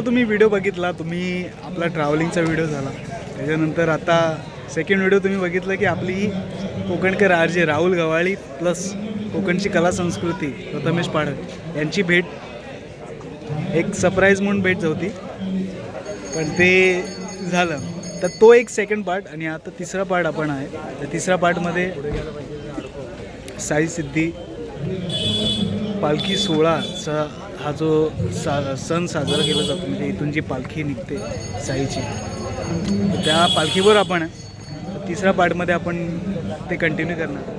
पहिला तुम्ही व्हिडिओ बघितला तुम्ही आपला ट्रॅव्हलिंगचा व्हिडिओ झाला. त्याच्यानंतर आता सेकंड व्हिडिओ तुम्ही बघितला की आपली कोकणकर R J Rahul Gawali plus कोकणची कला संस्कृती प्रथमेश पाडक यांची भेट. एक सरप्राईज म्हणून भेट होती. पण ते झालं. तर तो एक सेकंड पार्ट आणि आता तिसरा पार्ट आपण आहे. तर तिसऱ्या पार्टमध्ये साई सिद्धी पालखी सोळाचा हा जो सा सण साजरा केला जातो म्हणजे इथून जी पालखी निघते साईची त्या पालखीवर आपण तिसऱ्या पार्टमध्ये आपण ते कंटिन्यू करणार.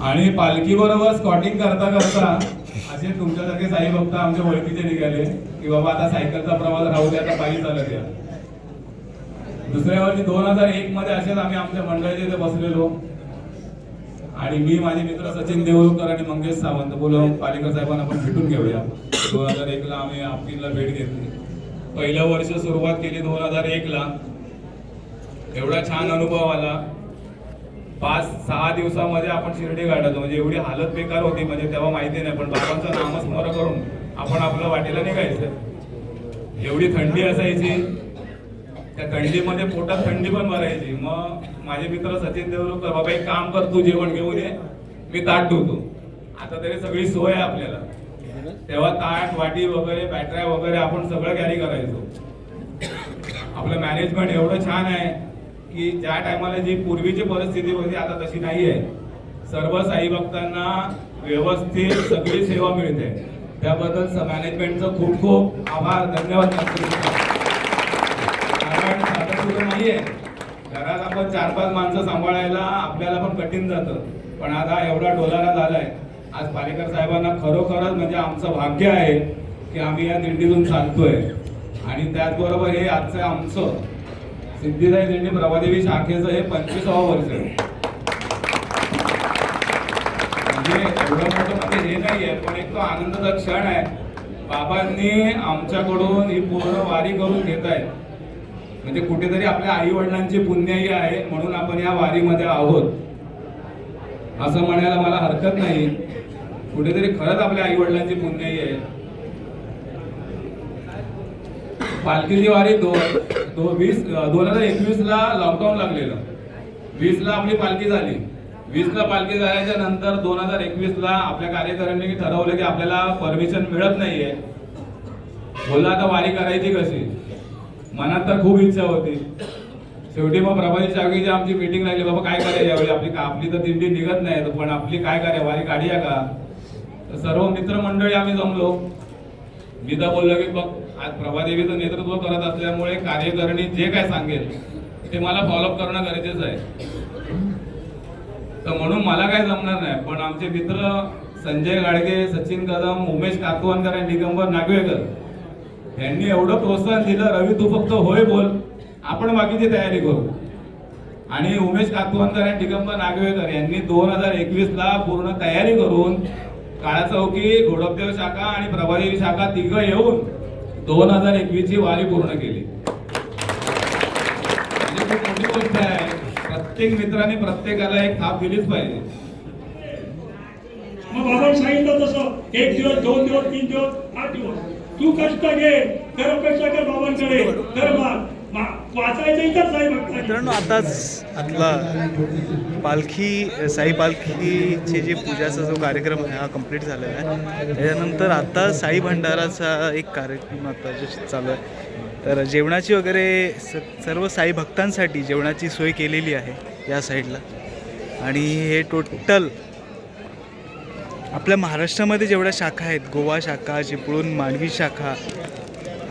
आणि पालखीबरोबर स्कॉटिंग करता करता असे तुमच्यासारखे साई भक्त आमच्या ओळखीचे निघाले की बाबा आता सायकलचा प्रवास राहू द्या आता पायी चालत या. दुसऱ्या वर्षी दोन हजार एक मध्ये असेच आम्ही आमच्या मंडळाच्या इथे बसलेलो. आणि मी माझे मित्र सचिन देऊळकर आणि मंगेश सावंत बोलून पालिका साहेबांना आपण भेटून घेऊया. दोन हजार एकला आम्ही आपकीला भेट घेतली. पहिलं वर्ष सुरुवात केली दोन हजार एकला. एवढा छान अनुभव आला. पाच सहा दिवसामध्ये आपण शिर्डी गाठायचो. म्हणजे एवढी हालत बेकार होती म्हणजे तेव्हा माहिती नाही पण बाबांचं नामस्मरण करून आपण आपल्या वाटेला निघायचं. एवढी थंडी असायची. त्या थंडीमध्ये पोटात थंडी पण भरायची. मग माझे मित्र सचिन देवरुकर बाबा एक काम कर तू जेवण घेऊन ये मी ताट ठेवतो आता तरी सगळी सोय आहे आपल्याला. तेव्हा ताट वाटी वगैरे बॅटऱ्या वगैरे आपण सगळं कॅरी करायचो. आपलं मॅनेजमेंट एवढं छान आहे की ज्या टायमाला जी पूर्वीची परिस्थिती होती आता तशी नाही आहे. सर्व साई भक्तांना व्यवस्थित सगळी सेवा मिळते. त्याबद्दल मॅनेजमेंटचं खूप खूप आभार. धन्यवाद. व्यक्त नाहीये. घरात आपण चार पाच माणसं सांभाळायला आपल्याला पण कठीण जातं. पण आता एवढा डोलारा झालाय. आज पालेकर साहेबांना खरोखरच म्हणजे आमचं भाग्य आहे की आम्ही या दिंडीतून चालतोय. आणि त्याचबरोबर हे आजचं आमचं सिद्धिदाई दिंडी प्रभादेवी शाखेचं हे पंचवीसावं वर्ष आहे. म्हणजे एवढं मोठं म्हणजे हे नाहीये पण एक तो आनंदाचा क्षण आहे. बाबांनी आमच्याकडून ही पूर्ण वारी करून घेत आहेत म्हणजे कुठेतरी आपल्या आई वडिलांची पुण्यही आहे म्हणून आपण या वारीमध्ये आहोत. असं म्हणायला मला हरकत नाही. कुठेतरी खरंच आपल्या आई वडिलांची पुण्यही आहे. पालखीची वारी दोन दो वीस दोन हजार एकवीस ला लॉकडाऊन लागलेलं. वीस ला आपली पालखी झाली. वीस ला पालखी झाल्याच्यानंतर दोन हजार एकवीस ला आपल्या कार्यकर्त्यांनी ठरवलं की आपल्याला परमिशन मिळत नाहीये. बोलला आता वारी करायची कशी? मनात तर खूप इच्छा होती. शेवटी मग प्रभाजी चागीची आमची मीटिंग लागली. बाबा काय करायचं यावेळी? आपली आपली तर दिंडी निघत नाही. पण आपली काय करायला वारी काढूया का? तर सर्व मित्रमंडळी आम्ही जमलो. मी तर बोललो की बघ आज प्रभादेवीचं नेतृत्व करत असल्यामुळे कार्यकारिणी जे काय सांगेल ते मला फॉलोअप करणं गरजेचं आहे. तर म्हणून मला काय जमणार नाही. पण आमचे मित्र संजय गाडगे सचिन कदम उमेश कातवानकर आणि दिगंबर नागवेकर त्यांनी एवढं प्रोत्साहन दिलं रवी तू फक्त होय बोल. आपण बाकीची तयारी करू. आणि उमेश कातवानकर आणि दिगंबर नागवेकर यांनी दोन हजार एकवीसला पूर्ण तयारी करून काळा चौकी घोडपदेव शाखा आणि प्रभादेवी शाखा तिघं येऊन दोन हजार एकवीसची वारी पूर्ण केली. म्हणजे खूप मोठी गोष्ट आहे. प्रत्येक मित्राने प्रत्येकाला एक थाप दिलीच पाहिजे. मग बाबांनी सांगितलं तसं. एक दिवस दोन दिवस तीन दिवस आठ दिवस. तू कष्ट घे कर अपेक्षा कर बाबांकडे. कर मित्रांनो आताच आपला पालखी साई पालखीचे जे पूजाचा जो कार्यक्रम आहे हा कंप्लीट झालेला आहे. त्याच्यानंतर आता साई भंडाराचा एक कार्यक्रम आता जे चालू आहे. तर जेवणाची वगैरे स सर्व साई भक्तांसाठी जेवणाची सोय केलेली आहे या साईडला आणि हे टोटल आपल्या महाराष्ट्रामध्ये जेवढ्या शाखा आहेत गोवा शाखा चिपळूण मांडवी शाखा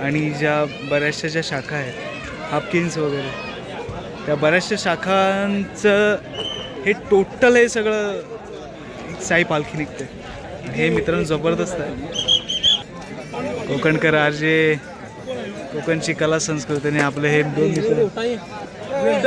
आणि ज्या बऱ्याचशा ज्या शाखा आहेत हापकिन्स वगैरे त्या बऱ्याचशा शाखांचं हे टोटल हे सगळं साई पालखी निघते. हे मित्रांनो जबरदस्त आहे. कोकणकर आर जे कोकणची कला संस्कृतीने आपले हे दोन मित्र ओम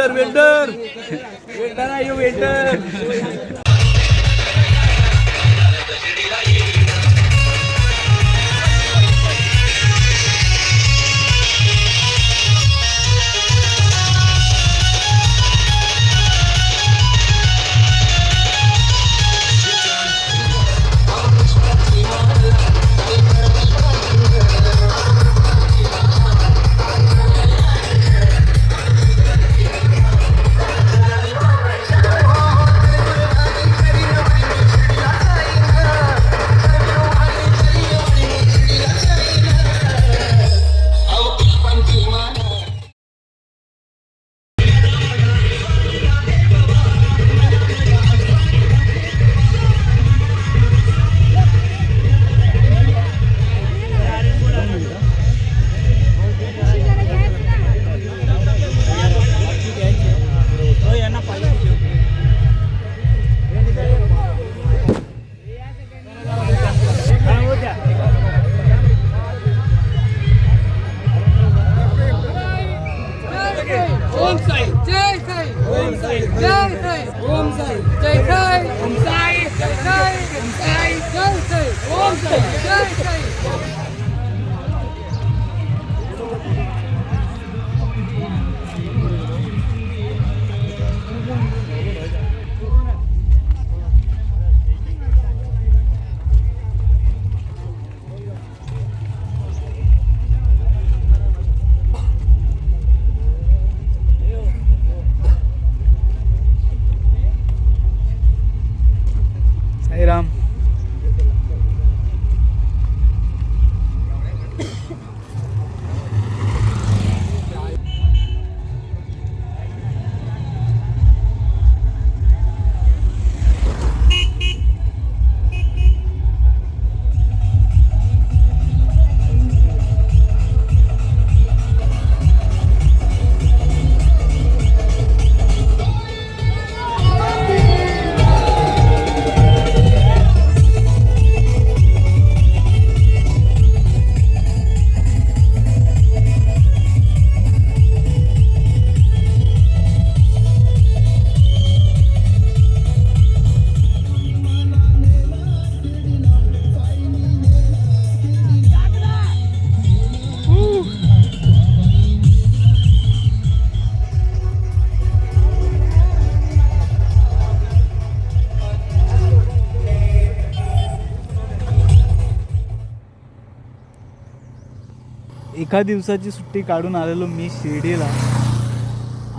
एका दिवसाची सुट्टी काढून आलेलो मी शिर्डीला.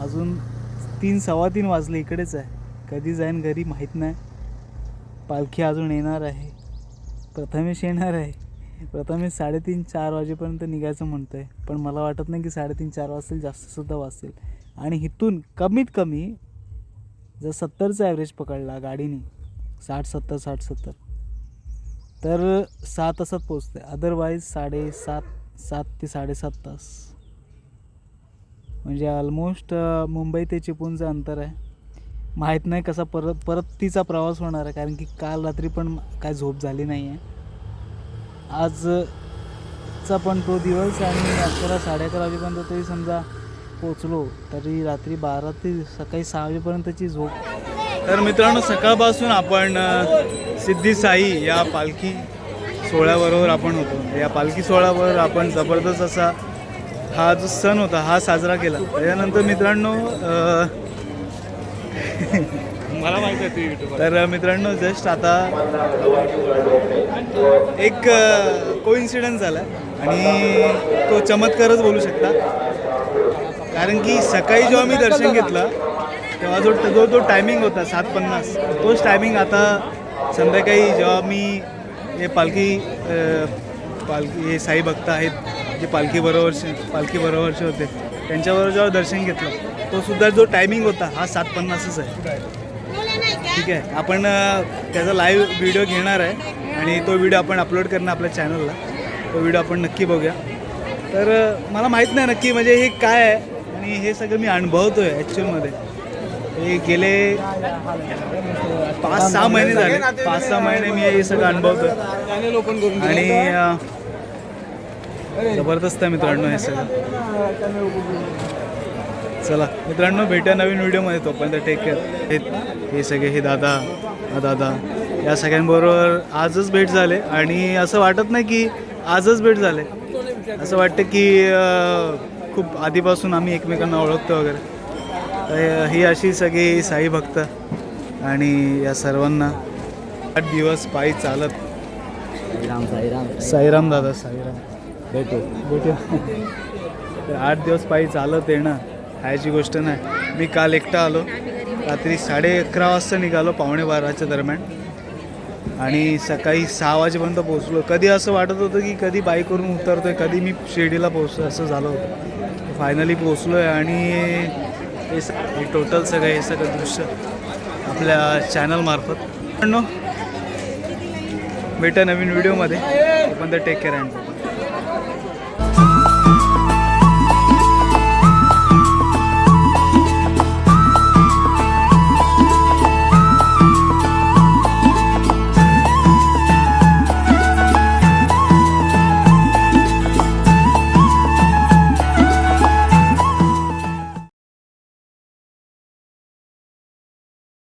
अजून तीन सव्वा तीन वाजले इकडेच आहे. कधी जाईन घरी माहीत नाही. पालखी अजून येणार आहे. प्रथमेश येणार आहे. प्रथमेश साडेतीन चार वाजेपर्यंत निघायचं म्हणतं आहे पण मला वाटत नाही की साडेतीन चार वाजतील जास्तसुद्धा वाजतील. आणि इथून कमीत कमी जर सत्तरचा ॲव्हरेज पकडला गाडीने साठ सत्तर साठ सत्तर तर सहा तासात पोचते अदरवाईज साडेसात सात ते साडेसात तास. म्हणजे ऑलमोस्ट मुंबई ते चिपळूणचं अंतर आहे. माहीत नाही कसा परत परत तिचा प्रवास होणार आहे कारण की काल रात्री पण काय झोप झाली नाही आहे आजचा पण तो दिवस आणि अकरा साडे अकरा वाजेपर्यंत तरी समजा पोचलो तरी रात्री बारा ते सकाळी सहा वाजेपर्यंतची झोप. तर मित्रांनो सकाळपासून आपण सिद्धी साई या पालखी सोहळ्याबरोबर आपण होतो. या पालखी सोहळ्यावर आपण जबरदस्त असा हा जो सण होता हा साजरा केला. त्याच्यानंतर मित्रांनो मला माहिती आहे तर मित्रांनो जस्ट आता एक को इन्सिडन्स झाला आणि तो चमत्कारच बोलू शकता. कारण की सकाळी जेव्हा मी दर्शन घेतलं तेव्हा जो जो तो टायमिंग होता सात पन्नास तोच टायमिंग आता संध्याकाळी जेव्हा मी हे पालखी पालखी हे साई भक्त आहेत जे पालखीबरोबरचे पालखीबरोबरचे होते. त्यांच्याबरोबर जेव्हा दर्शन घेतलं तो सुद्धा जो टायमिंग होता हा सात पन्नासच आहे. ठीक आहे? आपण त्याचा लाईव्ह व्हिडिओ घेणार आहे आणि तो व्हिडिओ आपण अपलोड करणार आपल्या चॅनलला तो व्हिडिओ आपण नक्की बघूया. तर मला माहीत नाही नक्की म्हणजे हे काय आहे आणि हे सगळं मी अनुभवतो आहे ॲक्च्युअलमध्ये हे गेले पाच सहा महिने झाले. पाच सहा महिने मी हे सगळं अनुभवतो आणि जबरदस्त आहे मित्रांनो हे सगळं. चला मित्रांनो भेटा नवीन व्हिडिओमध्ये तोपर्यंत टेक केअर हे हे सगळे हे दादा हा दादा या सगळ्यांबरोबर आजच भेट झाले. आणि असं वाटत नाही की आजच भेट झाले. असं वाटतं की खूप आधीपासून आम्ही एकमेकांना ओळखतो वगैरे. ही अशी सगळी साई भक्त आणि या सर्वांना आठ दिवस पायी चालत साईराम दादा साईराम. भेटू. भेटू. तर आठ दिवस पायी चालत येणं ह्याची गोष्ट नाही. मी काल एकटा आलो. रात्री साडे अकरा वाजता निघालो पावणे बाराच्या दरम्यान. आणि सकाळी सहा वाजेपर्यंत पोहोचलो. कधी असं वाटत होतं की कधी बाईकवरून उतरतोय कधी मी शिर्डीला पोहोचतो असं झालं होतं. फायनली पोहोचलो आहे आणि हे स हे टोटल सगळं हे सगळं दृश्य आपल्या चॅनलमार्फत पण भेटा नवीन व्हिडिओमध्ये पण तर टेक केअर अँड